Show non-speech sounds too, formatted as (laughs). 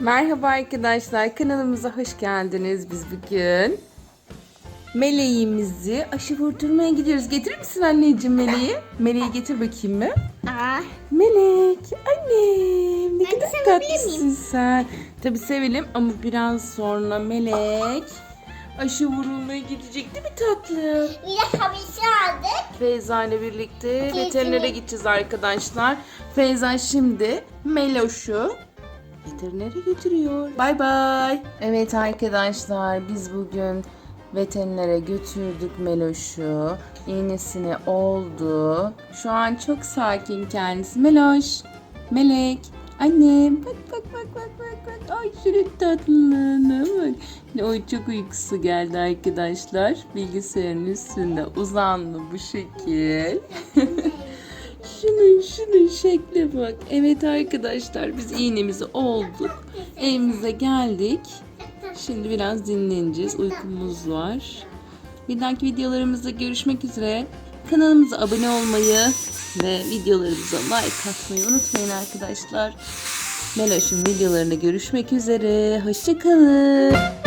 Merhaba arkadaşlar kanalımıza hoş geldiniz. Biz bugün meleğimizi aşı vurdurmaya gidiyoruz. Getirir misin anneciğim meleği? Meleği getir bakayım mı? Aa, Melek annem ne Ben kadar tatlısın sen. Tabi sevelim ama biraz sonra Melek aşı vurulmaya gidecek değil mi tatlım? bir de havisi aldık. Feyza ile birlikte Kesinlikle. veterinere gideceğiz arkadaşlar. Feyza şimdi Meloş'u veterinere götürüyor. Bay bay. Evet arkadaşlar biz bugün veterinere götürdük Meloş'u. İğnesini oldu. Şu an çok sakin kendisi. Meloş, Melek, annem. Bak bak bak bak bak bak. Ay şunun tatlılığına bak. Oy çok uykusu geldi arkadaşlar. Bilgisayarın üstünde uzandı bu şekil. (laughs) şunun şunun şekle bak. Evet arkadaşlar biz iğnemizi olduk. Evimize geldik. Şimdi biraz dinleneceğiz. Uykumuz var. Bir dahaki videolarımızda görüşmek üzere. Kanalımıza abone olmayı ve videolarımıza like atmayı unutmayın arkadaşlar. Meloş'un videolarında görüşmek üzere. Hoşçakalın.